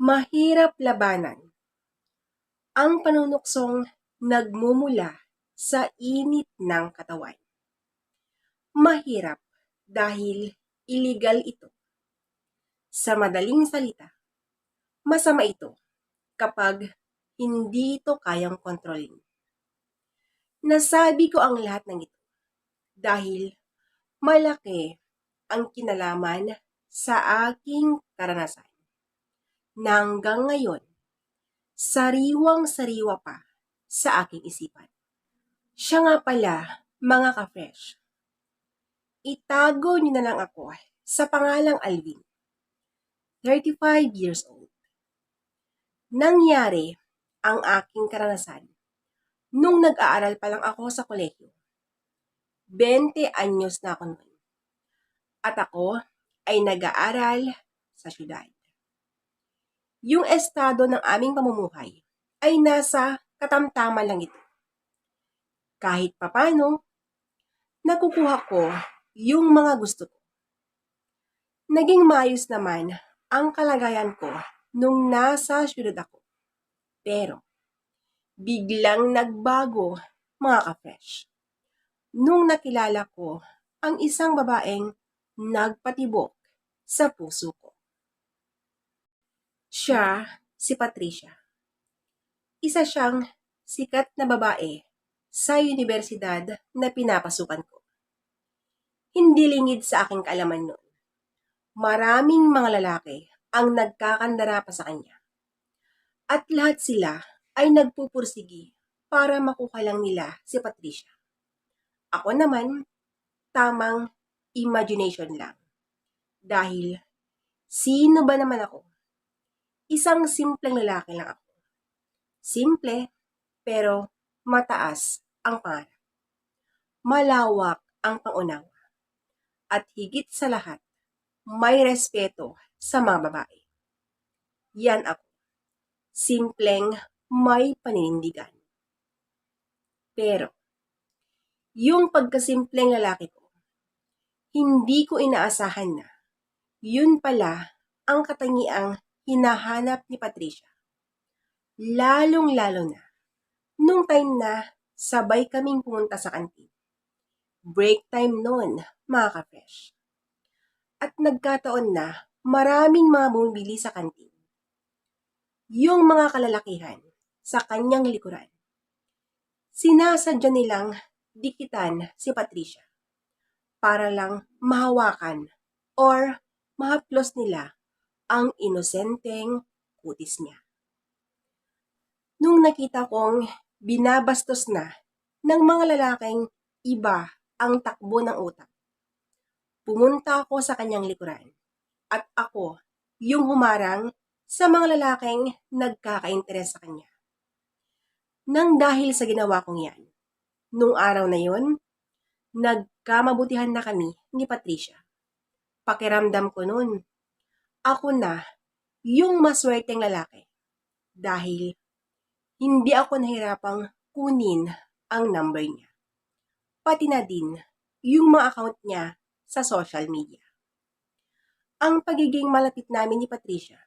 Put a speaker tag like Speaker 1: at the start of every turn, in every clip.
Speaker 1: Mahirap labanan ang panunuksong nagmumula sa init ng katawan. Mahirap dahil illegal ito. Sa madaling salita, masama ito kapag hindi ito kayang kontrolin. Nasabi ko ang lahat ng ito dahil malaki ang kinalaman sa aking karanasan na hanggang ngayon, sariwang-sariwa pa sa aking isipan. Siya nga pala, mga ka-fresh. Itago niyo na lang ako sa pangalang Alvin. 35 years old. Nangyari ang aking karanasan nung nag-aaral pa lang ako sa kolehiyo. 20 anyos na ako noon. At ako ay nag-aaral sa syudad yung estado ng aming pamumuhay ay nasa katamtaman lang ito. Kahit papano, nakukuha ko yung mga gusto ko. Naging maayos naman ang kalagayan ko nung nasa syudad ako. Pero, biglang nagbago mga ka-fresh. Nung nakilala ko ang isang babaeng nagpatibok sa puso ko. Siya, si Patricia. Isa siyang sikat na babae sa universidad na pinapasukan ko. Hindi lingid sa aking kaalaman noon. Maraming mga lalaki ang nagkakandara pa sa kanya. At lahat sila ay nagpupursigi para makuha lang nila si Patricia. Ako naman, tamang imagination lang. Dahil, sino ba naman ako Isang simpleng lalaki lang ako. Simple, pero mataas ang pangarap. Malawak ang pangunawa. At higit sa lahat, may respeto sa mga babae. Yan ako. Simpleng may paninindigan. Pero, yung pagkasimpleng lalaki ko, hindi ko inaasahan na yun pala ang katangiang hinahanap ni Patricia. Lalong-lalo na, nung time na sabay kaming pumunta sa kantin. Break time noon, mga ka-fresh. At nagkataon na maraming mga bumibili sa kantin. Yung mga kalalakihan sa kanyang likuran. Sinasadya nilang dikitan si Patricia para lang mahawakan or mahaplos nila ang inosenteng kutis niya. Nung nakita kong binabastos na ng mga lalaking iba ang takbo ng utak, pumunta ako sa kanyang likuran at ako yung humarang sa mga lalaking nagkakainteres sa kanya. Nang dahil sa ginawa kong yan, nung araw na yon, nagkamabutihan na kami ni Patricia. Pakiramdam ko noon, ako na yung maswerteng lalaki. Dahil hindi ako nahirapang kunin ang number niya. Pati na din yung mga account niya sa social media. Ang pagiging malapit namin ni Patricia,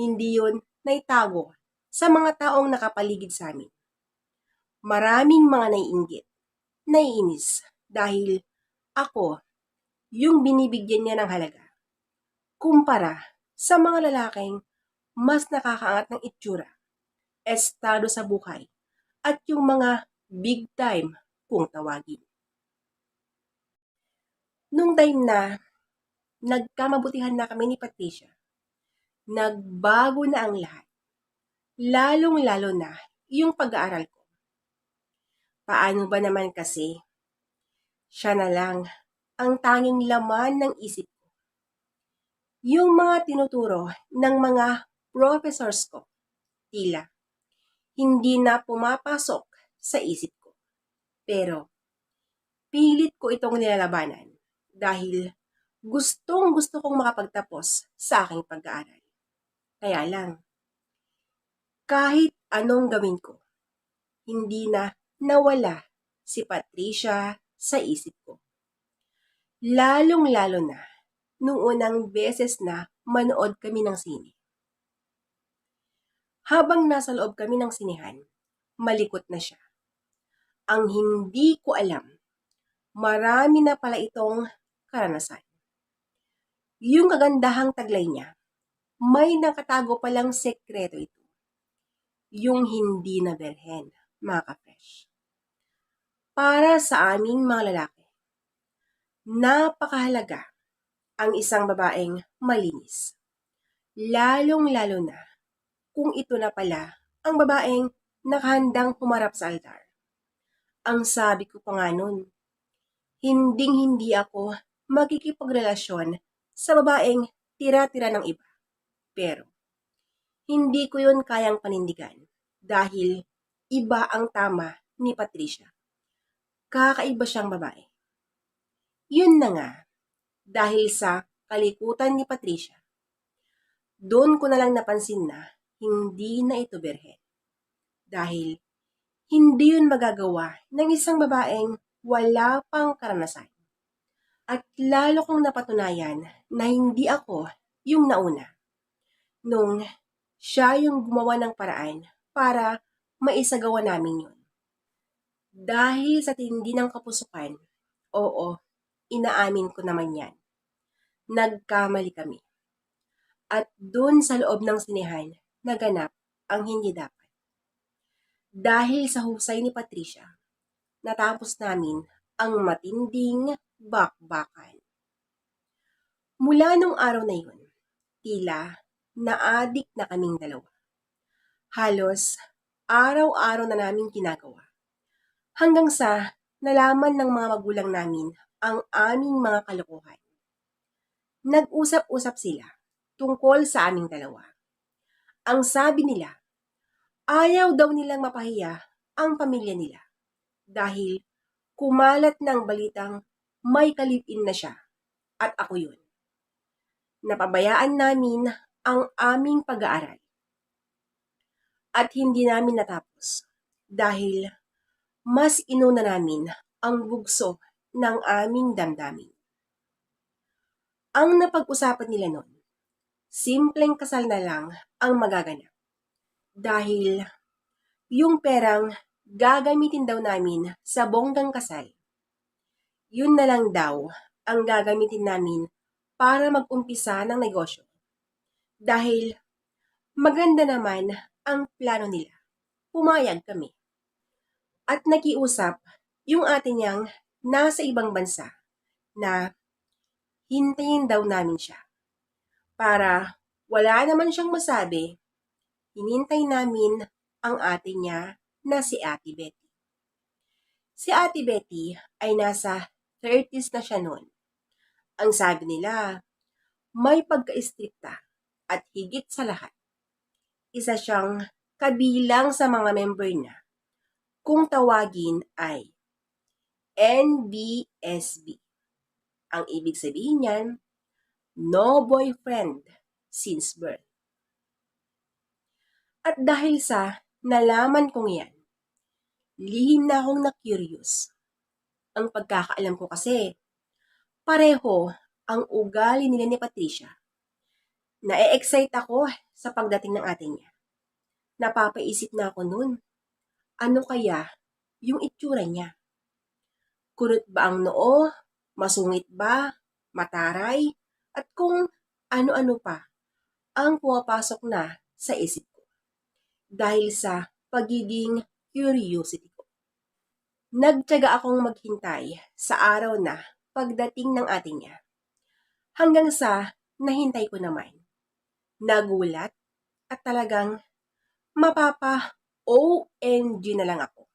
Speaker 1: hindi yun naitago sa mga taong nakapaligid sa amin. Maraming mga naiinggit, naiinis dahil ako yung binibigyan niya ng halaga kumpara sa mga lalaking mas nakakaangat ng itsura, estado sa buhay, at yung mga big time kung tawagin. Nung time na nagkamabutihan na kami ni Patricia, nagbago na ang lahat. Lalong-lalo na yung pag-aaral ko. Paano ba naman kasi? Siya na lang ang tanging laman ng isip yung mga tinuturo ng mga professors ko, tila, hindi na pumapasok sa isip ko. Pero, pilit ko itong nilalabanan dahil gustong gusto kong makapagtapos sa aking pag-aaral. Kaya lang, kahit anong gawin ko, hindi na nawala si Patricia sa isip ko. Lalong-lalo na nung unang beses na manood kami ng sine. Habang nasa loob kami ng sinihan, malikot na siya. Ang hindi ko alam, marami na pala itong karanasan. Yung kagandahang taglay niya, may nakatago palang sekreto ito. Yung hindi na berhen, mga ka-fresh. Para sa aming mga lalaki, napakahalaga ang isang babaeng malinis. Lalong-lalo na kung ito na pala ang babaeng nakahandang pumarap sa altar. Ang sabi ko pa nga nun, hinding-hindi ako makikipagrelasyon sa babaeng tira-tira ng iba. Pero, hindi ko yun kayang panindigan dahil iba ang tama ni Patricia. Kakaiba siyang babae. Yun na nga, dahil sa kalikutan ni Patricia, doon ko na lang napansin na hindi na ito berhen. Dahil hindi yun magagawa ng isang babaeng wala pang karanasan. At lalo kong napatunayan na hindi ako yung nauna. Nung siya yung gumawa ng paraan para maisagawa namin yun. Dahil sa tindi ng kapusukan, oo, inaamin ko naman yan. Nagkamali kami. At doon sa loob ng sinihan, naganap ang hindi dapat. Dahil sa husay ni Patricia, natapos namin ang matinding bakbakan. Mula nung araw na yun, tila naadik na kaming dalawa. Halos araw-araw na namin ginagawa. Hanggang sa nalaman ng mga magulang namin ang aming mga kalokohan. Nag-usap-usap sila tungkol sa aming dalawa. Ang sabi nila, ayaw daw nilang mapahiya ang pamilya nila dahil kumalat ng balitang may kalipin na siya at ako yun. Napabayaan namin ang aming pag-aaral. At hindi namin natapos dahil mas inuna namin ang bugso ng aming damdamin. Ang napag-usapan nila noon, simpleng kasal na lang ang magaganap. Dahil yung perang gagamitin daw namin sa bonggang kasal, yun na lang daw ang gagamitin namin para mag-umpisa ng negosyo. Dahil maganda naman ang plano nila. Pumayag kami. At nakiusap yung ate niyang nasa ibang bansa na hintayin daw namin siya. Para wala naman siyang masabi, hinintay namin ang ate niya na si Ate Betty. Si Ate Betty ay nasa 30s na siya noon. Ang sabi nila, may pagka-istrikta at higit sa lahat, isa siyang kabilang sa mga member niya kung tawagin ay NBSB. Ang ibig sabihin niyan, no boyfriend since birth. At dahil sa nalaman kong yan, lihim na akong na-curious. Ang pagkakaalam ko kasi, pareho ang ugali nila ni Patricia na-excite ako sa pagdating ng ating niya. Napapaisip na ako noon, ano kaya yung itsura niya? Kurot ba ang noo? Masungit ba? Mataray? At kung ano-ano pa ang pumapasok na sa isip ko. Dahil sa pagiging curiosity ko. Nagtyaga akong maghintay sa araw na pagdating ng ating niya. Hanggang sa nahintay ko naman nagulat at talagang mapapa OMG na lang ako.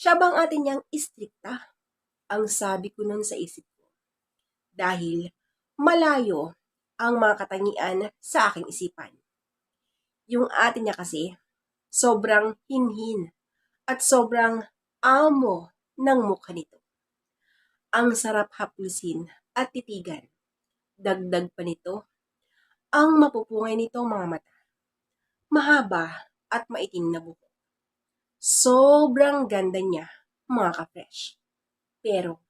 Speaker 1: Siya bang atin niyang istrikta? Ang sabi ko nun sa isip ko. Dahil malayo ang mga katangian sa aking isipan. Yung atin niya kasi, sobrang hinhin at sobrang amo ng mukha nito. Ang sarap haplusin at titigan. Dagdag pa nito, ang mapupungay nitong mga mata. Mahaba at maitim na buhok. Sobrang ganda niya, mga ka-fresh. Pero,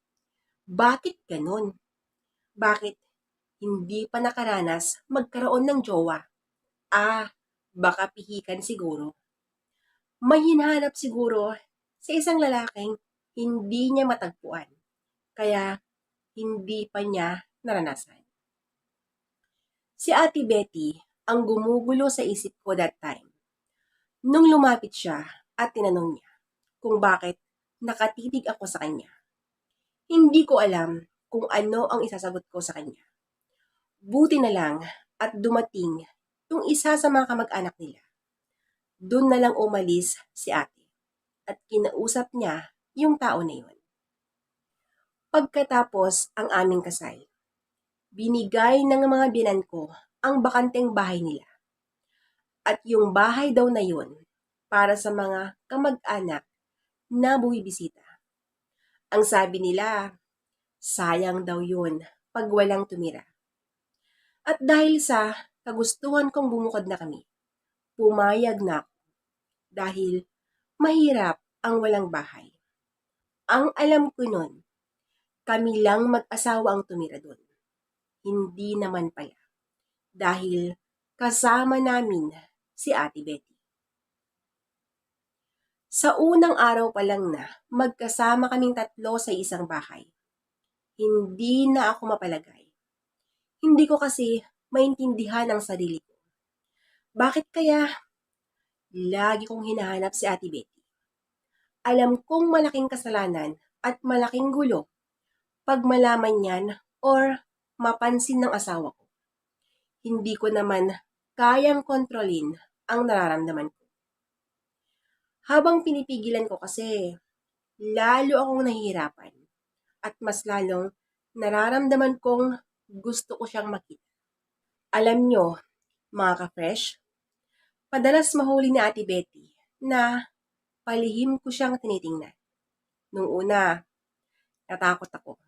Speaker 1: bakit ganun? Bakit hindi pa nakaranas magkaroon ng jowa? Ah, Baka pihikan siguro. May hinahanap siguro sa isang lalaking hindi niya matagpuan. Kaya hindi pa niya naranasan. Si Ate Betty ang gumugulo sa isip ko that time. Nung lumapit siya at tinanong niya kung bakit nakatitig ako sa kanya. Hindi ko alam kung ano ang isasagot ko sa kanya. Buti na lang at dumating yung isa sa mga kamag-anak nila. Doon na lang umalis si ate at kinausap niya yung tao na yun. Pagkatapos ang aming kasal, binigay ng mga binan ko ang bakanteng bahay nila. At yung bahay daw na yun para sa mga kamag-anak na buwibisita. Ang sabi nila, sayang daw yun pag walang tumira. At dahil sa kagustuhan kong bumukod na kami, pumayag na ako dahil mahirap ang walang bahay. Ang alam ko nun, kami lang mag-asawa ang tumira doon. Hindi naman pala. Dahil kasama namin si Ate Betty. Sa unang araw pa lang na magkasama kaming tatlo sa isang bahay. Hindi na ako mapalagay. Hindi ko kasi maintindihan ang sarili ko. Bakit kaya lagi kong hinahanap si Ate Betty? Alam kong malaking kasalanan at malaking gulo pag malaman niyan or mapansin ng asawa ko. Hindi ko naman kayang kontrolin ang nararamdaman ko. Habang pinipigilan ko kasi, lalo akong nahihirapan at mas lalong nararamdaman kong gusto ko siyang makita. Alam nyo, mga ka-fresh, padalas mahuli ni Ate Betty na palihim ko siyang tinitingnan. Nung una, natakot ako.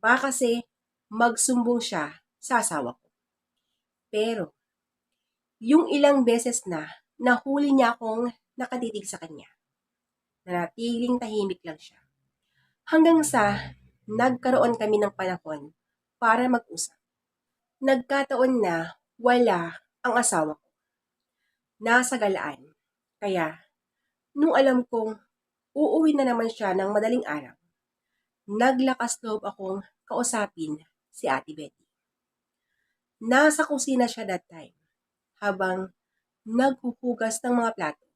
Speaker 1: Baka kasi magsumbong siya sa asawa ko. Pero, yung ilang beses na nahuli niya akong nakatitig sa kanya. Nanatiling tahimik lang siya. Hanggang sa nagkaroon kami ng panahon para mag-usap. Nagkataon na wala ang asawa ko. Nasa galaan. Kaya, nung alam kong uuwi na naman siya ng madaling araw, naglakas loob akong kausapin si Ate Betty. Nasa kusina siya that time habang naghuhugas ng mga plato.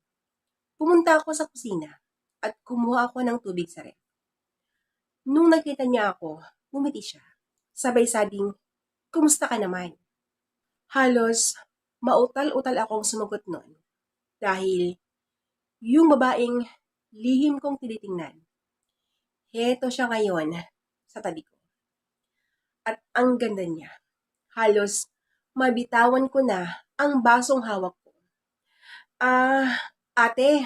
Speaker 1: Pumunta ako sa kusina at kumuha ako ng tubig sa ref. Nung nakita niya ako, bumiti siya. Sabay sabing, Kumusta ka naman? Halos mautal-utal akong sumagot noon dahil yung babaeng lihim kong tinitingnan, heto siya ngayon sa tabi ko. At ang ganda niya. Halos mabitawan ko na ang basong hawak ko. Ah, Ate,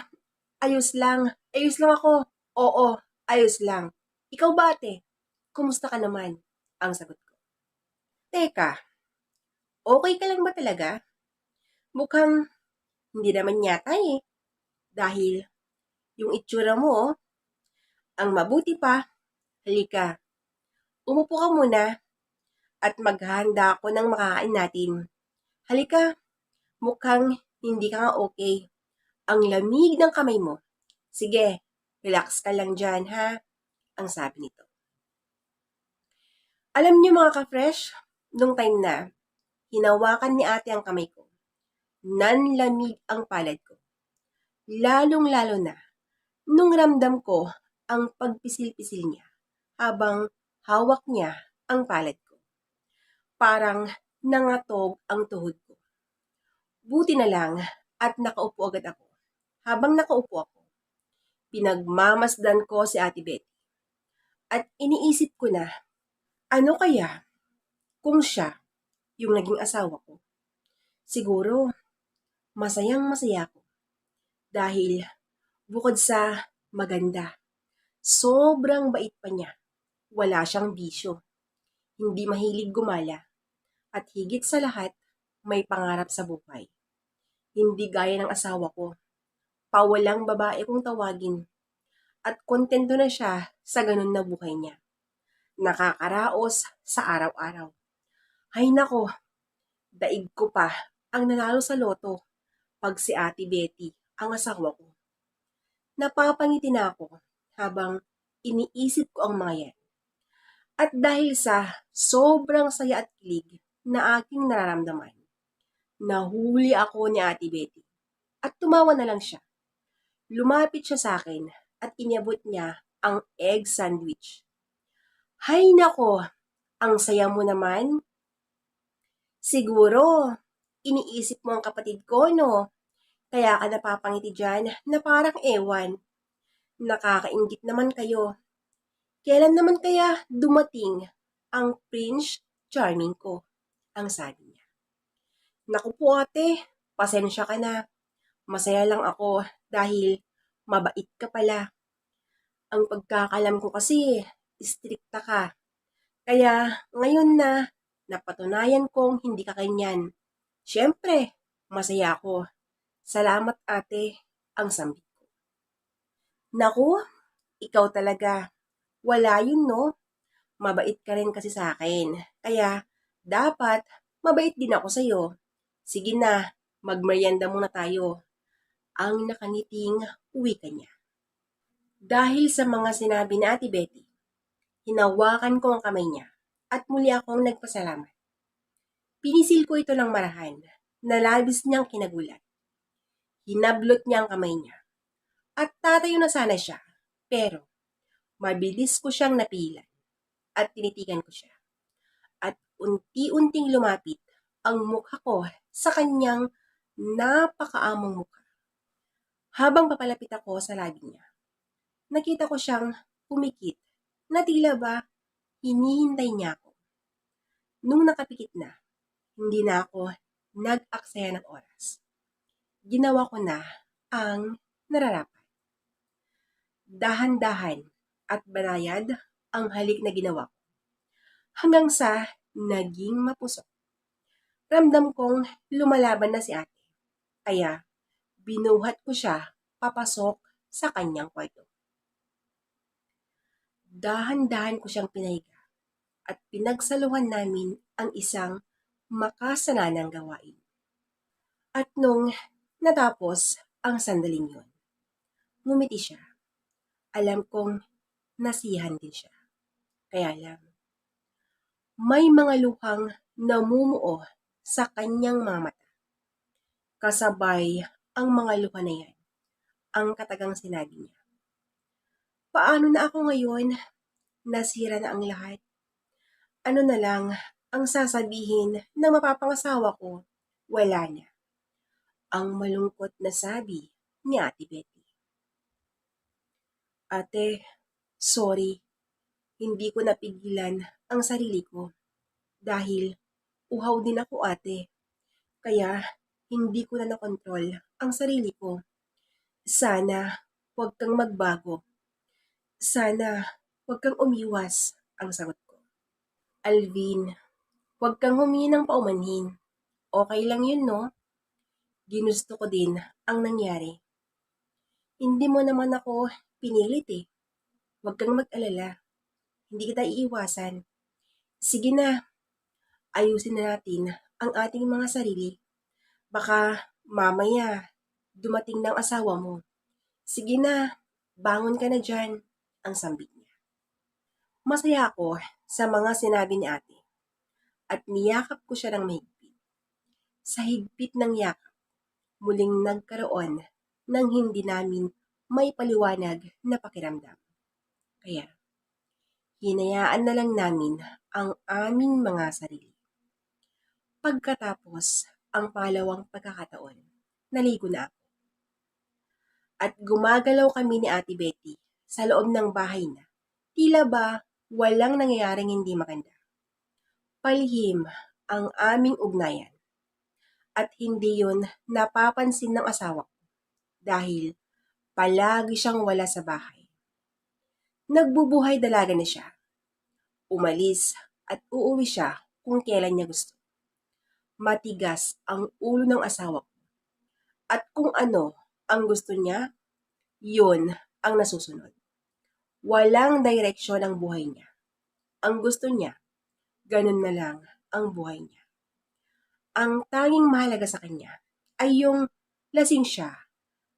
Speaker 1: ayos lang. Ayos lang ako. Oo, ayos lang. Ikaw ba, ate? Kumusta ka naman? Ang sagot ko. Teka, okay ka lang ba talaga? Mukhang hindi naman yata eh. Dahil yung itsura mo, ang mabuti pa, halika, umupo ka muna at maghahanda ako ng makakain natin. Halika, mukhang hindi ka nga okay ang lamig ng kamay mo. Sige, relax ka lang dyan, ha? Ang sabi nito. Alam niyo mga ka-fresh, nung time na, hinawakan ni ate ang kamay ko. Nanlamig ang palad ko. Lalong-lalo na, nung ramdam ko ang pagpisil-pisil niya habang hawak niya ang palad ko. Parang nangatog ang tuhod ko. Buti na lang at nakaupo agad ako habang nakaupo ako, pinagmamasdan ko si Ate Betty. At iniisip ko na, ano kaya kung siya yung naging asawa ko? Siguro, masayang masaya ko. Dahil bukod sa maganda, sobrang bait pa niya. Wala siyang bisyo. Hindi mahilig gumala. At higit sa lahat, may pangarap sa buhay. Hindi gaya ng asawa ko pawalang babae kung tawagin. At kontento na siya sa ganun na buhay niya. Nakakaraos sa araw-araw. Ay nako, daig ko pa ang nanalo sa loto pag si Ate Betty ang asawa ko. Napapangiti na ako habang iniisip ko ang mga yan. At dahil sa sobrang saya at kilig na aking nararamdaman, nahuli ako ni Ate Betty at tumawa na lang siya. Lumapit siya sa akin at inabot niya ang egg sandwich. Hay nako, ang saya mo naman. Siguro, iniisip mo ang kapatid ko, no? Kaya ka napapangiti dyan na parang ewan. Nakakaingit naman kayo. Kailan naman kaya dumating ang Prince Charming ko? Ang sabi niya. Naku po ate, pasensya ka na. Masaya lang ako dahil mabait ka pala. Ang pagkakalam ko kasi, istrikta ka. Kaya ngayon na napatunayan kong hindi ka kanyan. Siyempre, masaya ako. Salamat ate, ang sambit ko. Naku, ikaw talaga. Wala yun no. Mabait ka rin kasi sa akin. Kaya, dapat, mabait din ako sa'yo. Sige na, magmerienda muna tayo. Ang nakaniting uwi ka niya. Dahil sa mga sinabi ni Ate Betty, hinawakan ko ang kamay niya at muli akong nagpasalamat. Pinisil ko ito ng marahan na labis niyang kinagulat. Hinablot niya ang kamay niya. At tatayo na sana siya. Pero, mabilis ko siyang napilan at tinitigan ko siya. At unti-unting lumapit ang mukha ko sa kanyang napakaamong mukha. Habang papalapit ako sa labi niya, nakita ko siyang pumikit na tila ba hinihintay niya ako. Nung nakapikit na, hindi na ako nag-aksaya ng oras. Ginawa ko na ang nararapat. Dahan-dahan at banayad ang halik na ginawa ko. Hanggang sa naging mapusok. Ramdam kong lumalaban na si ate. Kaya binuhat ko siya papasok sa kanyang kwarto. Dahan-dahan ko siyang pinahiga at pinagsaluhan namin ang isang makasananang gawain. At nung natapos ang sandaling yun, ngumiti siya. Alam kong nasihan din siya. Kaya lang, may mga luhang namumuo sa kanyang mga mata. Kasabay ang mga luha na yan, ang katagang sinabi niya. Paano na ako ngayon? Nasira na ang lahat. Ano na lang ang sasabihin ng mapapangasawa ko? Wala na. Ang malungkot na sabi ni Ate Betty. Ate, sorry. Hindi ko napigilan ang sarili ko. Dahil uhaw din ako ate. Kaya hindi ko na nakontrol ang sarili ko. Sana huwag kang magbago. Sana huwag kang umiwas ang sagot ko. Alvin, huwag kang humingi ng paumanhin. Okay lang yun, no? Ginusto ko din ang nangyari. Hindi mo naman ako pinilit eh. Huwag kang mag-alala. Hindi kita iiwasan. Sige na, ayusin na natin ang ating mga sarili. Baka mamaya dumating ng asawa mo. Sige na, bangon ka na dyan, ang sambit niya. Masaya ako sa mga sinabi ni ate at niyakap ko siya ng mahigpit. Sa higpit ng yakap, muling nagkaroon ng hindi namin may paliwanag na pakiramdam. Kaya, hinayaan na lang namin ang aming mga sarili. Pagkatapos ang pangalawang pagkakataon, naligo na ako. At gumagalaw kami ni Ate Betty sa loob ng bahay na tila ba walang nangyayaring hindi maganda. Palihim ang aming ugnayan. At hindi yun napapansin ng asawa ko dahil palagi siyang wala sa bahay. Nagbubuhay dalaga na siya. Umalis at uuwi siya kung kailan niya gusto. Matigas ang ulo ng asawa ko. At kung ano ang gusto niya, yun ang nasusunod. Walang direksyon ang buhay niya. Ang gusto niya, ganun na lang ang buhay niya. Ang tanging mahalaga sa kanya ay yung lasing siya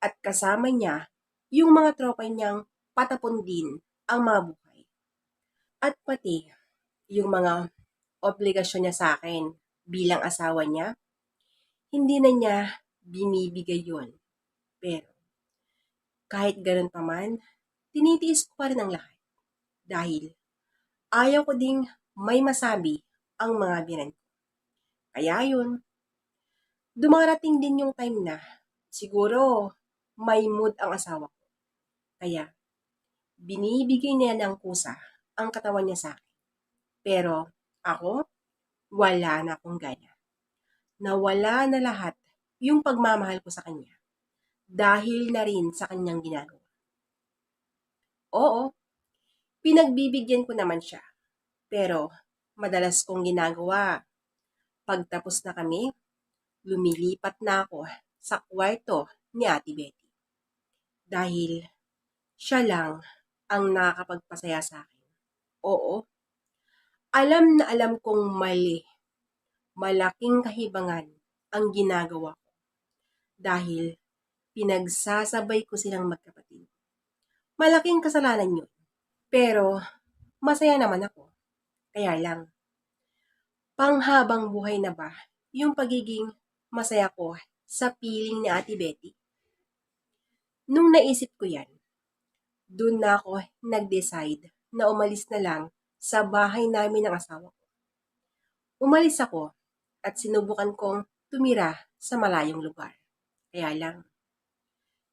Speaker 1: at kasama niya yung mga tropa niyang patapon din ang mga buhay. At pati yung mga obligasyon niya sa akin bilang asawa niya, hindi na niya binibigay yon. Pero kahit ganun pa man, tinitiis ko pa rin ang lahat. Dahil ayaw ko ding may masabi ang mga binan ko. Kaya yun, dumarating din yung time na siguro may mood ang asawa ko. Kaya binibigay niya ng kusa ang katawan niya sa akin. Pero ako, wala na akong gana. Nawala na lahat yung pagmamahal ko sa kanya dahil na rin sa kanyang ginagawa. Oo, pinagbibigyan ko naman siya. Pero madalas kong ginagawa. Pagtapos na kami, lumilipat na ako sa kwarto ni Ate Betty. Dahil siya lang ang nakakapagpasaya sa akin. Oo, alam na alam kong mali. Malaking kahibangan ang ginagawa ko. Dahil pinagsasabay ko silang magkapatid. Malaking kasalanan yun. Pero masaya naman ako. Kaya lang, panghabang buhay na ba yung pagiging masaya ko sa piling ni Ate Betty? Nung naisip ko yan, dun na ako nag-decide na umalis na lang sa bahay namin ng asawa ko. Umalis ako at sinubukan kong tumira sa malayong lugar. Kaya lang,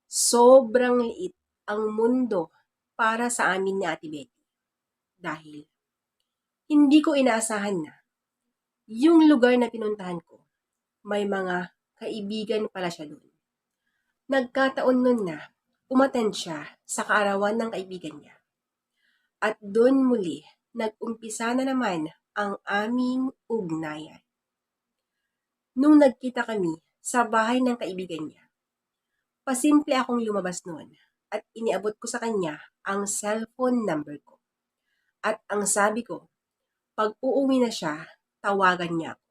Speaker 1: sobrang liit ang mundo para sa amin ni Ate Betty. Dahil hindi ko inaasahan na yung lugar na pinuntahan ko, may mga kaibigan pala siya doon. Nagkataon nun na umaten siya sa kaarawan ng kaibigan niya. At doon muli, nag-umpisa na naman ang aming ugnayan. Nung nagkita kami sa bahay ng kaibigan niya, pasimple akong lumabas noon at iniabot ko sa kanya ang cellphone number ko. At ang sabi ko, pag uuwi na siya, tawagan niya ako.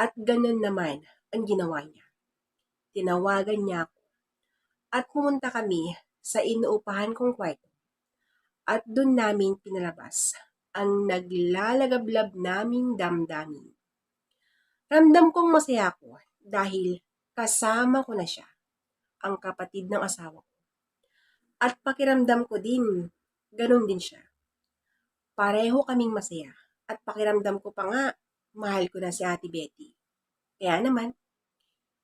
Speaker 1: At ganun naman ang ginawa niya. Tinawagan niya ako. At pumunta kami sa inuupahan kong kwarto. At doon namin pinalabas ang naglalagablab naming damdamin. Ramdam kong masaya ako dahil kasama ko na siya, ang kapatid ng asawa ko. At pakiramdam ko din, ganun din siya. Pareho kaming masaya at pakiramdam ko pa nga, mahal ko na si Ate Betty. Kaya naman,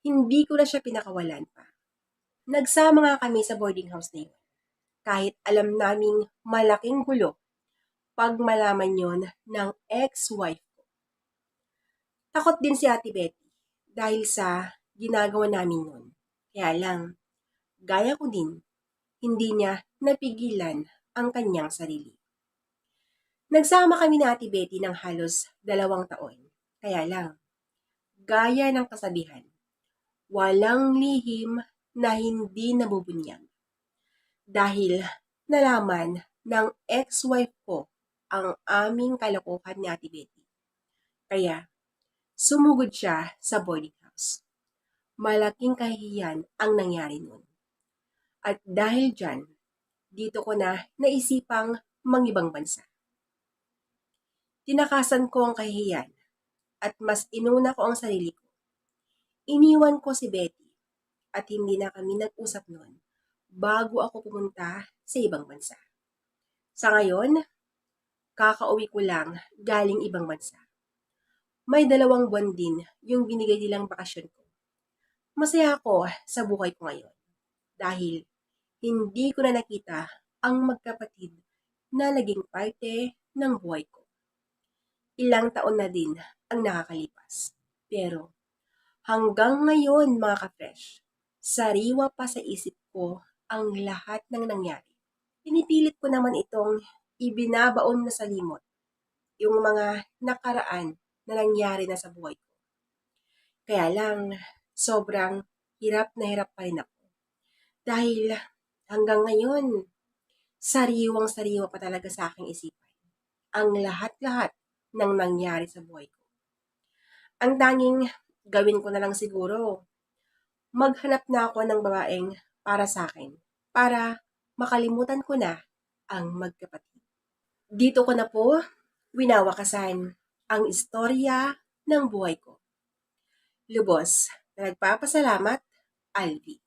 Speaker 1: hindi ko na siya pinakawalan pa. Nagsama nga kami sa boarding house na yun. Kahit alam naming malaking gulo pag malaman yon ng ex-wife ko. Takot din si Ate Betty dahil sa ginagawa namin nun. Kaya lang, gaya ko din, hindi niya napigilan ang kanyang sarili. Nagsama kami ni Ate Betty ng halos dalawang taon. Kaya lang, gaya ng kasabihan, walang lihim na hindi nabubunyag. Dahil nalaman ng ex-wife ko ang aming kalokohan ni Ate Betty. Kaya, sumugod siya sa boarding. Malaking kahihiyan ang nangyari noon. At dahil dyan, dito ko na naisipang mangibang bansa. Tinakasan ko ang kahihiyan at mas inuna ko ang sarili ko. Iniwan ko si Betty at hindi na kami nag-usap noon bago ako pumunta sa ibang bansa. Sa ngayon, kakauwi ko lang galing ibang bansa. May dalawang buwan din yung binigay nilang bakasyon ko. Masaya ako sa buhay ko ngayon dahil hindi ko na nakita ang magkapatid na naging parte ng buhay ko ilang taon na din ang nakakalipas. Pero hanggang ngayon mga ka-fresh, sariwa pa sa isip ko ang lahat ng nangyari. Pinipilit ko naman itong ibinabaon na sa limot yung mga nakaraan na nangyari na sa buhay ko. Kaya lang, sobrang hirap na hirap pa rin ako. Dahil hanggang ngayon, sariwang sariwa pa talaga sa aking isipan. Ang lahat-lahat ng nangyari sa buhay ko. Ang tanging gawin ko na lang siguro, maghanap na ako ng babaeng para sa akin, para makalimutan ko na ang magkapatid. Dito ko na po winawakasan ang istorya ng buhay ko. Lubos na nagpapasalamat, Alvi.